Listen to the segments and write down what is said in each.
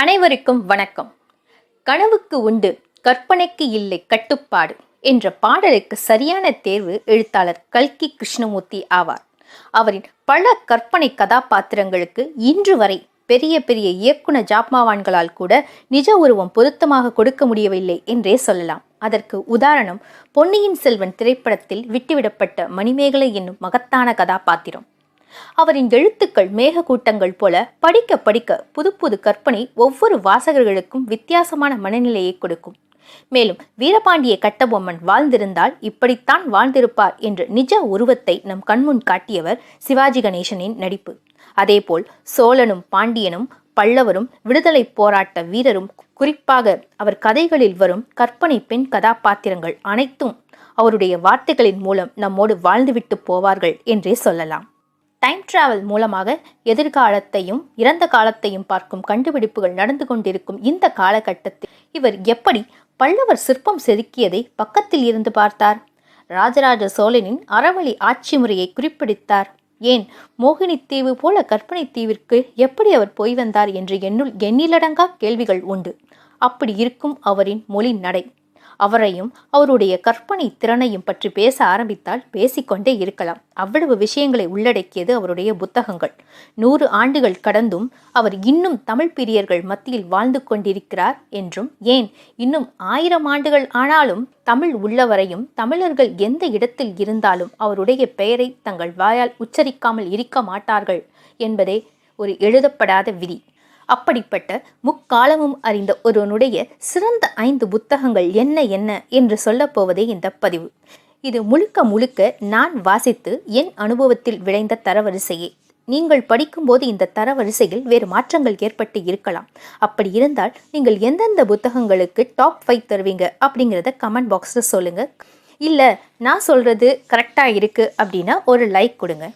அனைவருக்கும் வணக்கம். கனவுக்கு உண்டு கற்பனைக்கு இல்லை கட்டுப்பாடு என்ற பாடலுக்கு சரியான தேர்வு எழுத்தாளர் கல்கி கிருஷ்ணமூர்த்தி ஆவார். அவரின் பல கற்பனை கதாபாத்திரங்களுக்கு இன்று வரை பெரிய பெரிய இயக்குனர் ஜாப்மாவான்களால் கூட நிஜ உருவம் பொருத்தமாக கொடுக்க முடியவில்லை என்றே சொல்லலாம். அதற்கு உதாரணம் பொன்னியின் செல்வன் திரைப்படத்தில் விட்டுவிடப்பட்ட மணிமேகலை என்னும் மகத்தான கதாபாத்திரம். அவரின் எழுத்துக்கள் மேகக்கூட்டங்கள் போல படிக்க படிக்க புது புது கற்பனை ஒவ்வொரு வாசகர்களுக்கும் வித்தியாசமான மனநிலையை கொடுக்கும். மேலும் வீரபாண்டிய கட்டபொம்மன் வாழ்ந்திருந்தால் இப்படித்தான் வாழ்ந்திருப்பார் என்ற நிஜ உருவத்தை நம் கண்முன் காட்டியவர் சிவாஜி கணேசனின் நடிப்பு. அதேபோல் சோழனும் பாண்டியனும் பல்லவரும் விடுதலை போராட்ட வீரரும் குறிப்பாக அவர் கதைகளில் வரும் கற்பனை பெண் கதாபாத்திரங்கள் அனைத்தும் அவருடைய வார்த்தைகளின் மூலம் நம்மோடு வாழ்ந்துவிட்டு போவார்கள் என்றே சொல்லலாம். டைம் டிராவல் மூலமாக எதிர்காலத்தையும் இறந்த காலத்தையும் பார்க்கும் கண்டுபிடிப்புகள் நடந்து கொண்டிருக்கும் இந்த காலகட்டத்தில் இவர் எப்படி பல்லவர் சிற்பம் செதுக்கியதை பக்கத்தில் இருந்து பார்த்தார். ராஜராஜ சோழனின் அறவழி ஆட்சி முறையை குறிப்பிடித்தார். ஏன்? மோகினி தீவு போல கற்பனை தீவிற்கு எப்படி அவர் போய் வந்தார் என்று எண்ணுள் எண்ணிலடங்கா கேள்விகள் உண்டு. அப்படி இருக்கும் அவரின் மொழி நடை. அவரையும் அவருடைய கற்பனை திறனையும் பற்றி பேச ஆரம்பித்தால் பேசிக்கொண்டே இருக்கலாம். அவ்வளவு விஷயங்களை உள்ளடக்கியது அவருடைய புத்தகங்கள். நூறு ஆண்டுகள் கடந்தும் அவர் இன்னும் தமிழ் பிரியர்கள் மத்தியில் வாழ்ந்து கொண்டிருக்கிறார் என்றும் ஏன் இன்னும் ஆயிரம் ஆண்டுகள் ஆனாலும் தமிழ் உள்ளவரையும் தமிழர்கள் எந்த இடத்தில் இருந்தாலும் அவருடைய பெயரை தங்கள் வாயால் உச்சரிக்காமல் இருக்க மாட்டார்கள் என்பதே ஒரு எழுதப்படாத விதி. அப்படிப்பட்ட முக்காலமும் அறிந்த ஒருவனுடைய சிறந்த ஐந்து புத்தகங்கள் என்ன என்ன என்று சொல்லப்போவதே இந்த பதிவு. இது முழுக்க முழுக்க நான் வாசித்து என் அனுபவத்தில் விளைந்த தரவரிசையே. நீங்கள் படிக்கும்போது இந்த தரவரிசையில் வேறு மாற்றங்கள் ஏற்பட்டு இருக்கலாம். அப்படி இருந்தால் நீங்கள் எந்தெந்த புத்தகங்களுக்கு டாப் ஃபைவ் தருவீங்க அப்படிங்கிறத கமெண்ட் பாக்ஸில் சொல்லுங்கள் இல்லை நான் சொல்கிறது கரெக்டாக இருக்குது அப்படின்னா ஒரு லைக் கொடுங்க.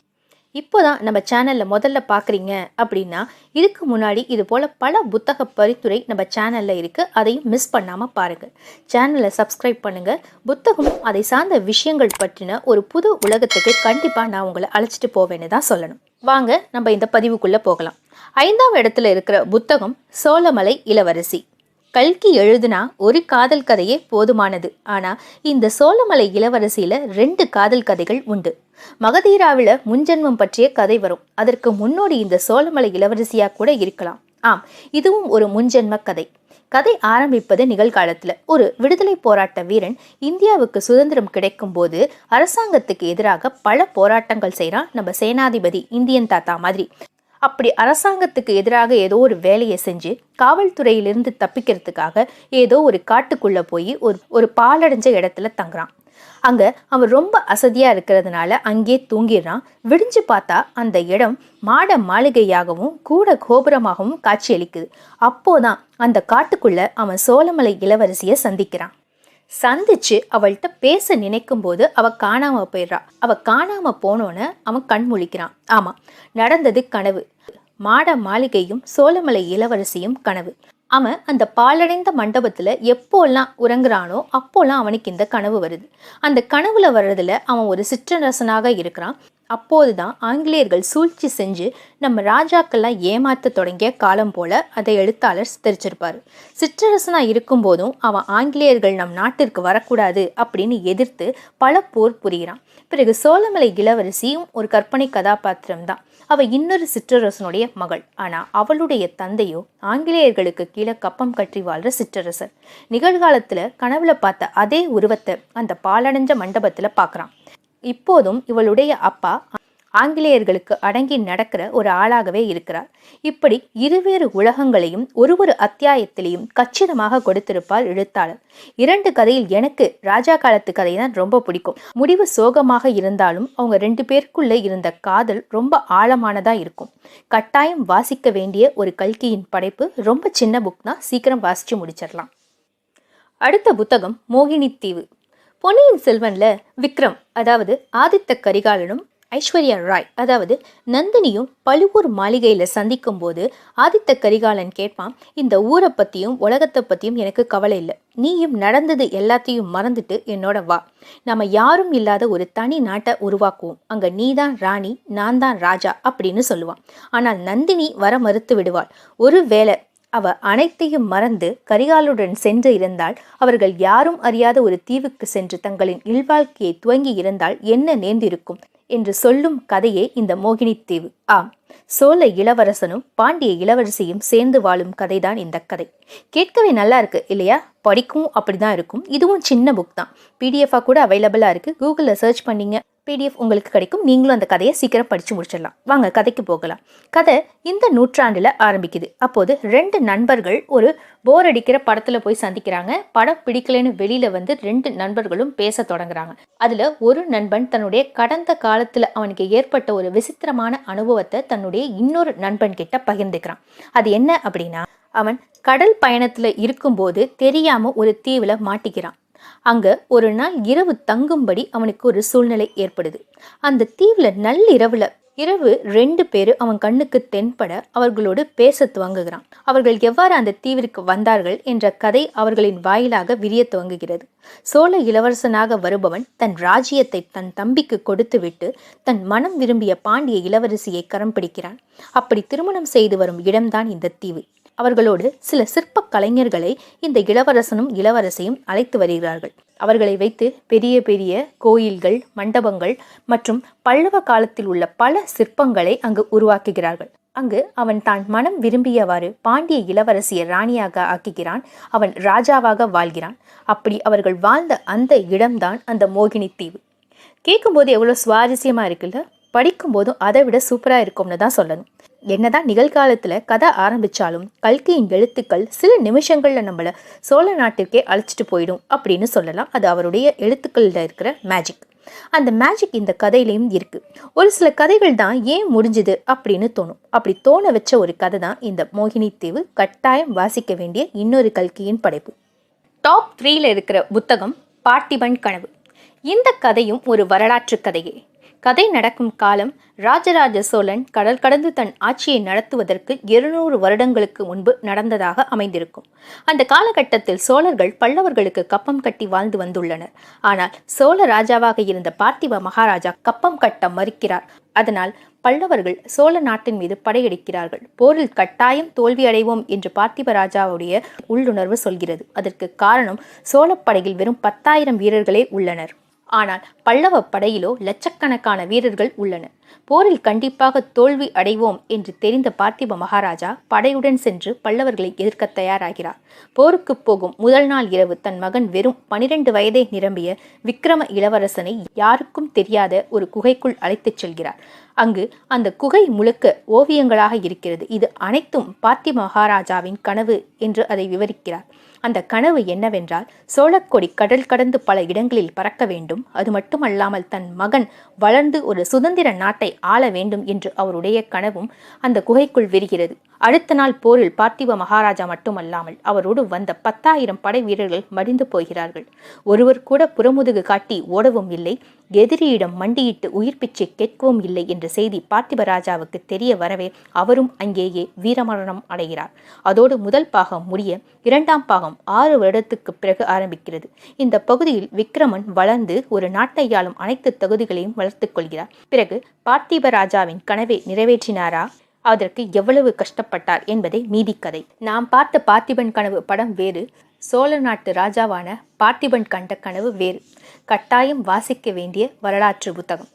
இப்போ தான் நம்ம சேனலில் முதல்ல பார்க்குறீங்க அப்படின்னா இதுக்கு முன்னாடி இது போல் பல புத்தக பரிந்துரை நம்ம சேனலில் இருக்குது அதையும் மிஸ் பண்ணாமல் பாருங்கள் சேனலை சப்ஸ்கிரைப் பண்ணுங்கள் புத்தகமும் அதை சார்ந்த விஷயங்கள் பற்றின ஒரு புது உலகத்துக்கு கண்டிப்பாக நான் உங்களை அழைச்சிட்டு போவேன்னு தான் சொல்லணும். வாங்க நம்ம இந்த பதிவுக்குள்ளே போகலாம். ஐந்தாம் இடத்துல இருக்கிற புத்தகம் சோழமலை இளவரசி. கல்கி எழுதுனா ஒரு காதல் கதையே போதுமானது. ஆனால் இந்த சோழமலை இளவரசியில் ரெண்டு காதல் கதைகள் உண்டு. மகதீராவில முன்ஜென்மம் பற்றிய கதை வரும். அதற்கு முன்னோடி இந்த சோழமலை இளவரசியா கூட இருக்கலாம். ஆம் இதுவும் ஒரு முன்ஜென்ம கதை. கதை ஆரம்பிப்பது நிகழ்காலத்துல. ஒரு விடுதலை போராட்ட வீரன் இந்தியாவுக்கு சுதந்திரம் கிடைக்கும் போது அரசாங்கத்துக்கு எதிராக பல போராட்டங்கள் செய்கிறான் நம்ம சேனாதிபதி இந்தியன் தாத்தா மாதிரி. அப்படி அரசாங்கத்துக்கு எதிராக ஏதோ ஒரு வேலையை செஞ்சு காவல்துறையிலிருந்து தப்பிக்கிறதுக்காக ஏதோ ஒரு காட்டுக்குள்ளே போய் ஒரு ஒரு பாலடைஞ்ச இடத்துல தங்குறான். அங்கே அவன் ரொம்ப அசதியாக இருக்கிறதுனால அங்கே தூங்கிடுறான். விடிஞ்சு பார்த்தா அந்த இடம் மாட மாளிகையாகவும் கூட கோபுரமாகவும் காட்சியளிக்குது. அப்போதான் அந்த காட்டுக்குள்ளே அவன் சோழமலை இளவரசியை சந்திக்கிறான். சந்திச்சு அவள்கிட்ட பேச நினைக்கும் போது அவ காணாம போயிடுறா. அவ காணாம போனோன்னு அவன் கண் முழிக்கிறான். ஆமா நடந்தது கனவு. மாட மாளிகையும் சோழமலை இளவரசியும் கனவு. அவன் அந்த பாலடைந்த மண்டபத்துல எப்போல்லாம் உறங்குறானோ அப்போல்லாம் அவனுக்கு இந்த கனவு வருது. அந்த கனவுல வர்றதுல அவன் ஒரு சிற்றரசனாக இருக்கிறான். அப்போதுதான் ஆங்கிலேயர்கள் சூழ்ச்சி செஞ்சு நம்ம ராஜாக்கள்லாம் ஏமாத்த தொடங்கிய காலம் போல அதை எழுத்தாளர் சித்தரிச்சிருப்பார். சிற்றரசனாக இருக்கும்போதும் அவன் ஆங்கிலேயர்கள் நம் நாட்டிற்கு வரக்கூடாது அப்படின்னு எதிர்த்து பல போர் புரிகிறான். பிறகு சோழமலை இளவரசியும் ஒரு கற்பனை கதாபாத்திரம் தான் அவள் இன்னொரு சிற்றரசனுடைய மகள். ஆனால் அவளுடைய தந்தையோ ஆங்கிலேயர்களுக்கு கீழே கப்பம் கற்றி வாழ்ற சிற்றரசர். நிகழ்காலத்தில் கனவுல பார்த்த அதே உருவத்தை அந்த பாலடைஞ்ச மண்டபத்தில் பார்க்குறான் இப்போதும் இவளுடைய அப்பா ஆங்கிலேயர்களுக்கு அடங்கி நடக்கிற ஒரு ஆளாகவே இருக்கிறார். இப்படி இருவேறு உலகங்களையும் ஒரு ஒரு அத்தியாயத்திலையும் கச்சிதமாக கொடுத்திருப்பார் எழுத்தாளர். இரண்டு கதையில் எனக்கு ராஜா காலத்து கதை தான் ரொம்ப பிடிக்கும். முடிவு சோகமாக இருந்தாலும் அவங்க ரெண்டு பேருக்குள்ளே இருந்த காதல் ரொம்ப ஆழமானதா இருக்கும். கட்டாயம் வாசிக்க வேண்டிய ஒரு கல்கியின் படைப்பு ரொம்ப சின்ன புக் தான் சீக்கிரம் வாசிச்சு முடிச்சிடலாம் அடுத்த புத்தகம் மோகினி தீவு பொன்னியின் செல்வனில் விக்ரம் அதாவது ஆதித்த கரிகாலனும் ஐஸ்வர்யா ராய் அதாவது நந்தினியும் பழுவூர் மாளிகையில் சந்திக்கும் போது ஆதித்த கரிகாலன் கேட்பான் இந்த ஊரை பற்றியும் உலகத்தை பற்றியும் எனக்கு கவலை இல்லை. நீயும் நடந்தது எல்லாத்தையும் மறந்துட்டு என்னோட வா. நம்ம யாரும் இல்லாத ஒரு தனி நாட்டை உருவாக்குவோம். அங்கே நீ தான் ராணி நான் தான் ராஜா அப்படின்னு சொல்லுவான். ஆனால் நந்தினி வர மறுத்து விடுவாள். ஒரு வேளை அவ அனைத்தையும் மறந்து கரிகாலுடன் சென்று இருந்தால் அவர்கள் யாரும் அறியாத ஒரு தீவுக்கு சென்று தங்களின் இல்வாழ்க்கையை துவங்கி இருந்தால் என்ன நேர்ந்திருக்கும்? என்று சொல்லும் கதையே இந்த மோகினி தீவு. ஆம் சோழ இளவரசனும் பாண்டிய இளவரசியும் சேர்ந்து வாழும் கதைதான் இந்த கதை. கேட்கவே நல்லா இருக்கு இல்லையா? படிக்கவும் அப்படிதான் இருக்கும். இதுவும் சின்ன புக் தான். பிடிஎஃபாக கூட அவைலபிளாக இருக்கு. கூகுளில் சர்ச் பண்ணீங்க. பிடிஎஃப் உங்களுக்கு கிடைக்கும். நீங்களும் அந்த கதையை சீக்கிரம் படித்து முடிச்சிடலாம். வாங்க கதைக்கு போகலாம். கதை இந்த நூற்றாண்டில் ஆரம்பிக்குது. அப்போது ரெண்டு நண்பர்கள் ஒரு போர் அடிக்கிற படத்தில் போய் சந்திக்கிறாங்க. படம் பிடிக்கலைன்னு வெளியில் வந்து ரெண்டு நண்பர்களும் பேச தொடங்குறாங்க. அதில் ஒரு நண்பன் தன்னுடைய கடந்த காலத்தில் அவனுக்கு ஏற்பட்ட ஒரு விசித்திரமான அனுபவத்தை தன்னுடைய இன்னொரு நண்பன் கிட்ட பகிர்ந்துக்கிறான். அது என்ன அப்படின்னா அவன் கடல் பயணத்தில் இருக்கும்போது தெரியாமல் ஒரு தீவில் மாட்டிக்கிறான். அங்கே ஒரு நாள் இரவு தங்கும்படி அவனுக்கு ஒரு சூழ்நிலை ஏற்படுது. அந்த தீவில் நள்ளிரவில் இரவு ரெண்டு பேர் அவன் கண்ணுக்கு தென்பட அவர்களோடு பேச துவங்குகிறான். அவர்கள் எவ்வாறு அந்த தீவிற்கு வந்தார்கள் என்ற கதை அவர்களின் வாயிலாக விரிய துவங்குகிறது. சோழ இளவரசனாக வருபவன் தன் ராஜ்யத்தை தன் தம்பிக்கு கொடுத்துவிட்டு தன் மனம் விரும்பிய பாண்டிய இளவரசியை கரம் பிடிக்கிறான். அப்படி திருமணம் செய்து வரும் இடம்தான் இந்த தீவு. அவர்களோடு சில சிற்ப கலைஞர்களை இந்த இளவரசனும் இளவரசியும் அழைத்து வருகிறார்கள். அவர்களை வைத்து பெரிய பெரிய கோயில்கள் மண்டபங்கள் மற்றும் பல்லவ காலத்தில் உள்ள பல சிற்பங்களை அங்கு உருவாக்குகிறார்கள். அங்கு அவன் தான் மனம் விரும்பியவாறு பாண்டிய இளவரசியை ராணியாக ஆக்குகிறான். அவன் ராஜாவாக வாழ்கிறான். அப்படி அவர்கள் வாழ்ந்த அந்த இடம்தான் அந்த மோகினி தீவு கேட்கும்போது எவ்வளோ சுவாரஸ்யமாக இருக்குல்ல? படிக்கும்போதும் அதை விட சூப்பராக இருக்கும்னு தான் சொல்லணும். என்னதான் நிகழ்காலத்தில் கதை ஆரம்பித்தாலும் கல்கியின் எழுத்துக்கள் சில நிமிஷங்களில் நம்மளை சோழ நாட்டிற்கே அழைச்சிட்டு போயிடும் அப்படின்னு சொல்லலாம். அது அவருடைய எழுத்துக்களில் இருக்கிற மேஜிக் அந்த மேஜிக் இந்த கதையிலையும் இருக்குது ஒரு சில கதைகள் தான் ஏன் முடிஞ்சுது அப்படின்னு தோணும். அப்படி தோண வச்ச ஒரு கதை தான் இந்த மோகினி தீவு கட்டாயம் வாசிக்க வேண்டிய இன்னொரு கல்கியின் படைப்பு. டாப் த்ரீல இருக்கிற புத்தகம் பாட்டிபன் கனவு. இந்த கதையும் ஒரு வரலாற்று கதையே. கதை நடக்கும் காலம் ராஜராஜ சோழன் கடல் கடந்து தன் ஆட்சியை நடத்துவதற்கு இருநூறு வருடங்களுக்கு முன்பு நடந்ததாக அமைந்திருக்கும். அந்த காலகட்டத்தில் சோழர்கள் பல்லவர்களுக்கு கப்பம் கட்டி வாழ்ந்து வந்துள்ளனர். ஆனால் சோழ ராஜாவாக இருந்த பார்த்திவ மகாராஜா கப்பம் கட்ட மறுக்கிறார். அதனால் பல்லவர்கள் சோழ நாட்டின் மீது படையெடுக்கிறார்கள். போரில் கட்டாயம் தோல்வி அடைவோம் என்று பார்த்திப ராஜாவுடைய உள்ளுணர்வு சொல்கிறது. அதற்கு காரணம் சோழப்படையில் வெறும் பத்தாயிரம் வீரர்களே உள்ளனர். ஆனால் பல்லவ படையிலோ லட்சக்கணக்கான வீரர்கள் உள்ளனர் போரில் கண்டிப்பாக தோல்வி அடைவோம் என்று தெரிந்த பார்த்திப மகாராஜா படையுடன் சென்று பல்லவர்களை எதிர்க்க தயாராகிறார். போருக்கு போகும் முதல் நாள் இரவு தன் மகன் வெறும் பனிரெண்டு வயதை நிரம்பிய விக்ரம இளவரசனை யாருக்கும் தெரியாத ஒரு குகைக்குள் அழைத்துச் செல்கிறார். அங்கு அந்த குகை முழுக்க ஓவியங்களாக இருக்கிறது. இது அனைத்தும் பார்த்திப மகாராஜாவின் கனவு என்று அதை விவரிக்கிறார். அந்த கனவு என்னவென்றால் சோழக்கொடி கடல் கடந்து பல இடங்களில் பறக்க வேண்டும். அது மட்டுமல்லாமல் தன் மகன் வளர்ந்து ஒரு சுதந்திர நாட்டை ஆள வேண்டும் என்று அவருடைய கனவும் அந்த குகைக்குள் விரிகிறது. அடுத்த நாள் போரில் பார்த்திப மகாராஜா மட்டுமல்லாமல் அவரோடு வந்த பத்தாயிரம் படை வீரர்கள் மடிந்து போகிறார்கள். ஒருவர் கூட புறமுதுகு காட்டி ஓடவும் இல்லை எதிரியிடம் மண்டியிட்டு உயிர் பிச்சை கேட்கவும் இல்லை என்ற செய்தி பார்த்திப ராஜாவுக்கு தெரிய வரவே அவரும் அங்கேயே வீரமரணம் அடைகிறார். அதோடு முதல் பாகம் முடிய இரண்டாம் பாகம் ஆறு வருடத்துக்கு பிறகு ஆரம்பிக்கிறது. இந்த பகுதியில் விக்ரமன் வளர்ந்து ஒரு நாட்டையாளும் அனைத்து தகுதிகளையும் வளர்த்துக் கொள்கிறார். பிறகு பார்த்திப ராஜாவின் கனவை நிறைவேற்றினாரா? அதற்கு எவ்வளவு கஷ்டப்பட்டார் என்பதை மீதி கதை நாம் பார்த்த பார்த்திபன் கனவு படம் வேறு சோழ நாட்டு ராஜாவான பார்த்திபன் கண்ட கனவு வேறு. கட்டாயம் வாசிக்க வேண்டிய வரலாற்று புத்தகம்.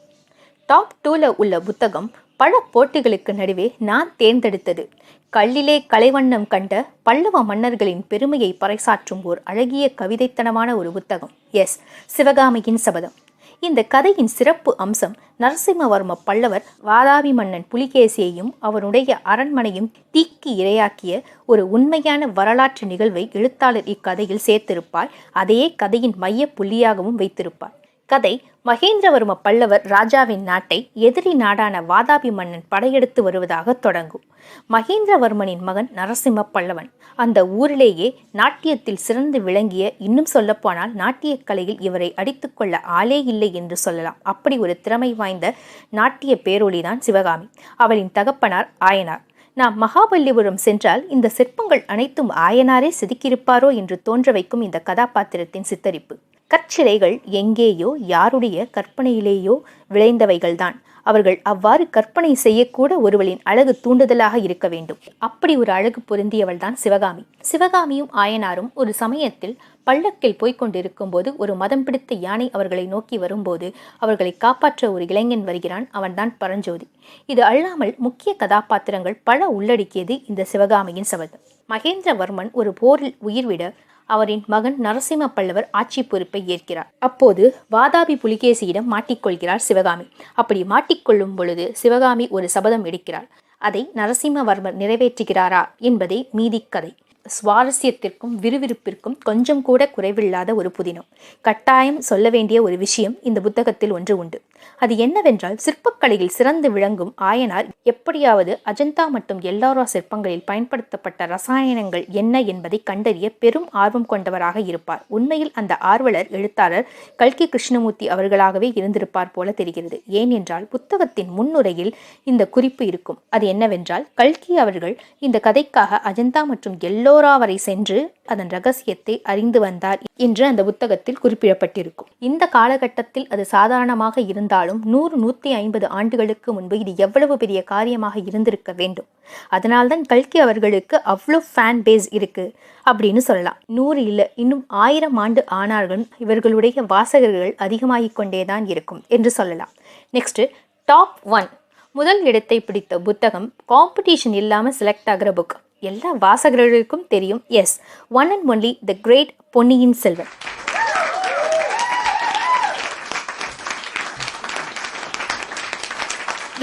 டாப் டூவில் உள்ள புத்தகம் பல போட்டிகளுக்கு நடுவே நான் தேர்ந்தெடுத்தது. கல்லிலே கலைவண்ணம் கண்ட பல்லவ மன்னர்களின் பெருமையை பறைசாற்றும் ஓர் அழகிய கவிதைத்தனமான ஒரு புத்தகம். எஸ் சிவகாமியின் சபதம். இந்த கதையின் சிறப்பு அம்சம் நரசிம்மவர்ம பல்லவர் வாதாபி மன்னன் புலிகேசியையும் அவனுடைய அரண்மனையும் தீக்கி இரையாக்கிய ஒரு உண்மையான வரலாற்று நிகழ்வை எழுத்தாளர் இக்கதையில் சேர்த்திருப்பார். அதையே கதையின் மைய புள்ளியாகவும் வைத்திருப்பார். கதை மகேந்திரவர்ம பல்லவர் ராஜாவின் நாட்டை எதிரி நாடான வாதாபி மன்னன் படையெடுத்து வருவதாக தொடங்கும். மகேந்திரவர்மனின் மகன் நரசிம்ம பல்லவன் அந்த ஊரிலேயே நாட்டியத்தில் சிறந்து விளங்கிய இன்னும் சொல்லப்போனால் நாட்டியக் கலையில் இவரை அடித்துக்கொள்ள ஆளே இல்லை என்று சொல்லலாம். அப்படி ஒரு திறமை வாய்ந்த நாட்டிய பேரொளிதான் சிவகாமி. அவளின் தகப்பனார் ஆயனார். நாம் மகாபல்லிபுரம் சென்றால் இந்த சிற்பங்கள் அனைத்தும் ஆயனாரே செதுக்கியிருப்பாரோ என்று தோன்ற வைக்கும் இந்த கதாபாத்திரத்தின் சித்தரிப்பு. கற்சிலைகள் எங்கேயோ யாருடைய கற்பனையிலேயோ விளைந்தவைகள்தான். அவர்கள் அவ்வாறு கற்பனை செய்யக்கூட ஒருவளின் அழகு தூண்டுதலாக இருக்க வேண்டும். அப்படி ஒரு அழகு பொருந்தியவள் தான் சிவகாமி. சிவகாமியும் ஆயனாரும் ஒரு சமயத்தில் பள்ளக்கில் போய்க் கொண்டிருக்கும் போது ஒரு மதம் பிடித்த யானை அவர்களை நோக்கி வரும்போது அவர்களை காப்பாற்ற ஒரு இளைஞன் வருகிறான் அவன்தான் பரஞ்சோதி. இது அல்லாமல் முக்கிய கதாபாத்திரங்கள் பல உள்ளடக்கியது இந்த சிவகாமியின் சபதம். மகேந்திரவர்மன் ஒரு போரில் உயிர்விட அவரின் மகன் நரசிம்ம பல்லவர் ஆட்சி பொறுப்பை ஏற்கிறார். அப்போது வாதாபி புலிகேசியிடம் மாட்டிக்கொள்கிறார் சிவகாமி. அப்படி மாட்டி மாட்டிக்கொள்ளும் பொழுது சிவகாமி ஒரு சபதம் எடுக்கிறார் அதை நரசிம்மவர்மர் நிறைவேற்றுகிறாரா என்பதே மீதி கதை. சுவாரஸ்யத்திற்கும் விறுவிறுப்பிற்கும் கொஞ்சம் கூட குறைவில்லாத ஒரு புதினம். கட்டாயம் சொல்ல வேண்டிய ஒரு விஷயம் இந்த புத்தகத்தில் ஒன்று உண்டு. அது என்னவென்றால் சிற்பக்கலையில் சிறந்து விளங்கும் ஆயனார் எப்படியாவது அஜந்தா மற்றும் எல்லாரா சிற்பங்களில் பயன்படுத்தப்பட்ட ரசாயனங்கள் என்ன என்பதை கண்டறிய பெரும் ஆர்வம் கொண்டவராக இருப்பார். உண்மையில் அந்த ஆர்வலர் எழுத்தாளர் கல்கி கிருஷ்ணமூர்த்தி அவர்களாகவே இருந்திருப்பார் போல தெரிகிறது. ஏனென்றால் புத்தகத்தின் முன்னுரையில் இந்த குறிப்பு இருக்கும். அது என்னவென்றால் கல்கி அவர்கள் இந்த கதைக்காக அஜந்தா மற்றும் எல்லோரா வரை சென்று அதன் ரகசியத்தை அறிந்து வந்தார் என்று அந்த புத்தகத்தில் குறிப்பிடப்பட்டிருக்கும். இந்த காலகட்டத்தில் அது சாதாரணமாக இருந்தாலும் நூறு நூற்றி ஐம்பது ஆண்டுகளுக்கு முன்பு இது எவ்வளவு பெரிய காரியமாக இருந்திருக்க வேண்டும்? அதனால்தான் கல்கி அவர்களுக்கு அவ்வளோ ஃபேன் பேஸ் இருக்கு அப்படின்னு சொல்லலாம். நூறு இல்லை இன்னும் ஆயிரம் ஆண்டு ஆனார்களும் இவர்களுடைய வாசகர்கள் அதிகமாகிக் கொண்டேதான் இருக்கும் என்று சொல்லலாம். நெக்ஸ்ட் டாப் ஒன் முதல் இடத்தை பிடித்த புத்தகம் காம்படிஷன் இல்லாமல் செலக்ட் ஆகிற புக் எல்லா வாசகர்களுக்கும் தெரியும். Yes one and only the great Ponniyin Selvan.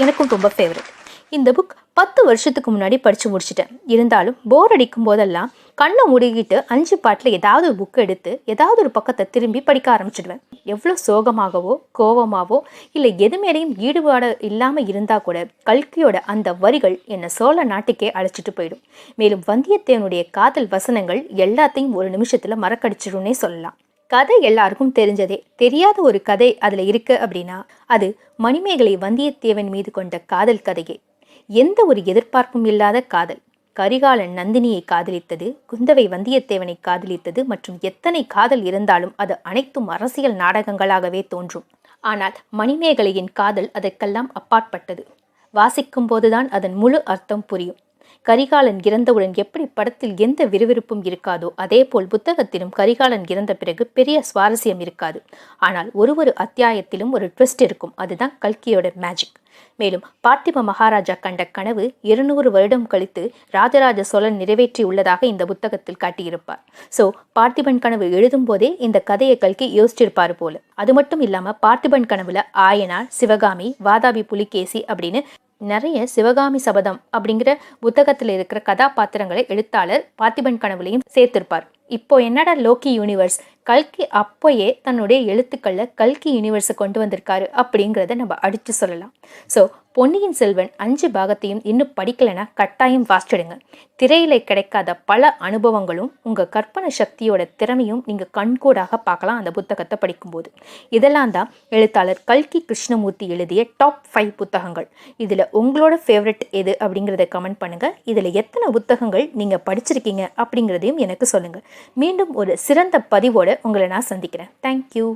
எனக்கும் ரொம்ப ஃபேவரட் இந்த புக் பத்து வருஷத்துக்கு முன்னாடி படித்து முடிச்சிட்டேன். இருந்தாலும் போர் அடிக்கும் போதெல்லாம் கண்ணை மூடிக்கிட்டு அஞ்சு பாட்டில் ஏதாவது ஒரு புக் எடுத்து ஏதாவது ஒரு பக்கத்தை திரும்பி படிக்க ஆரம்பிச்சிடுவேன். எவ்வளோ சோகமாகவோ கோபமாகவோ இல்லை எது மேலேயும் ஈடுபாடு இல்லாமல் இருந்தால் கூட கல்கியோட அந்த வரிகள் என்னை சோழ நாட்டுக்கே அழைச்சிட்டு போயிடும். மேலும் வந்தியத்தேவனுடைய காதல் வசனங்கள் எல்லாத்தையும் ஒரு நிமிஷத்தில் மறக்கடிச்சிடும்னே சொல்லலாம். கதை எல்லாருக்கும் தெரிஞ்சதே. தெரியாத ஒரு கதை அதில் இருக்கு அப்படின்னா அது மணிமேகலை வந்தியத்தேவன் மீது கொண்ட காதல் கதையே. எந்த ஒரு எதிர்பார்ப்பும் இல்லாத காதல். கரிகாலன் நந்தினியை காதலித்தது குந்தவை வந்தியத்தேவனை காதலித்தது மற்றும் எத்தனை காதல் இருந்தாலும் அது அனைத்தும் அரசியல் நாடகங்களாகவே தோன்றும். ஆனால் மணிமேகலையின் காதல் அதற்கெல்லாம் அப்பாற்பட்டது. வாசிக்கும் போதுதான் அதன் முழு அர்த்தம் புரியும். கரிகாலன் இறந்தவுடன் எப்படி படத்தில் எந்த விறுவிறுப்பும் இருக்காதோ அதேபோல் புத்தகத்திலும் கரிகாலன் இறந்த பிறகு பெரிய சுவாரஸ்யம் இருக்காது. ஆனால் ஒரு ஒரு அத்தியாயத்திலும் ஒரு ட்விஸ்ட் இருக்கும். அதுதான் கல்கியோட மேஜிக் மேலும் பார்த்திப மகாராஜா கண்ட கனவு இருநூறு வருடம் கழித்து ராஜராஜ சோழன் நிறைவேற்றி உள்ளதாக இந்த புத்தகத்தில் காட்டியிருப்பார். ஸோ பார்த்திபன் கனவு எழுதும் போதே இந்த கதையை கல்கி யோசிச்சிருப்பார் போல. அது மட்டும் இல்லாமல் பார்த்திபன் கனவுல ஆயனார் சிவகாமி வாதாபி புலிகேசி அப்படின்னு நிறைய சிவகாமி சபதம் அப்படிங்கிற புத்தகத்தில் இருக்கிற கதாபாத்திரங்களை எழுத்தாளர் பார்த்திபன் கனவுலையும் சேர்த்திருப்பார். இப்போ என்னடா லோக்கி யூனிவர்ஸ் கல்கி அப்போயே தன்னுடைய எழுத்துக்களில் கல்கி யூனிவர்ஸை கொண்டு வந்திருக்காரு அப்படிங்கிறத நம்ம அடித்து சொல்லலாம். ஸோ பொன்னியின் செல்வன் அஞ்சு பாகத்தையும் இன்னும் படிக்கலைன்னா கட்டாயம் வாசிச்சிடுங்க திரையில கிடைக்காத பல அனுபவங்களும் உங்கள் கற்பனை சக்தியோட திறமையும் நீங்கள் கண்கூடாக பார்க்கலாம் அந்த புத்தகத்தை படிக்கும்போது. இதெல்லாம் தான் எழுத்தாளர் கல்கி கிருஷ்ணமூர்த்தி எழுதிய டாப் ஃபைவ் புத்தகங்கள். இதில் உங்களோட ஃபேவரட் எது அப்படிங்கிறத கமெண்ட் பண்ணுங்கள் இதில் எத்தனை புத்தகங்கள் நீங்கள் படிச்சிருக்கீங்க அப்படிங்கிறதையும் எனக்கு சொல்லுங்கள் மீண்டும் ஒரு சிறந்த பதிவோடு உங்களை நான் சந்திக்கிறேன். தேங்க்யூ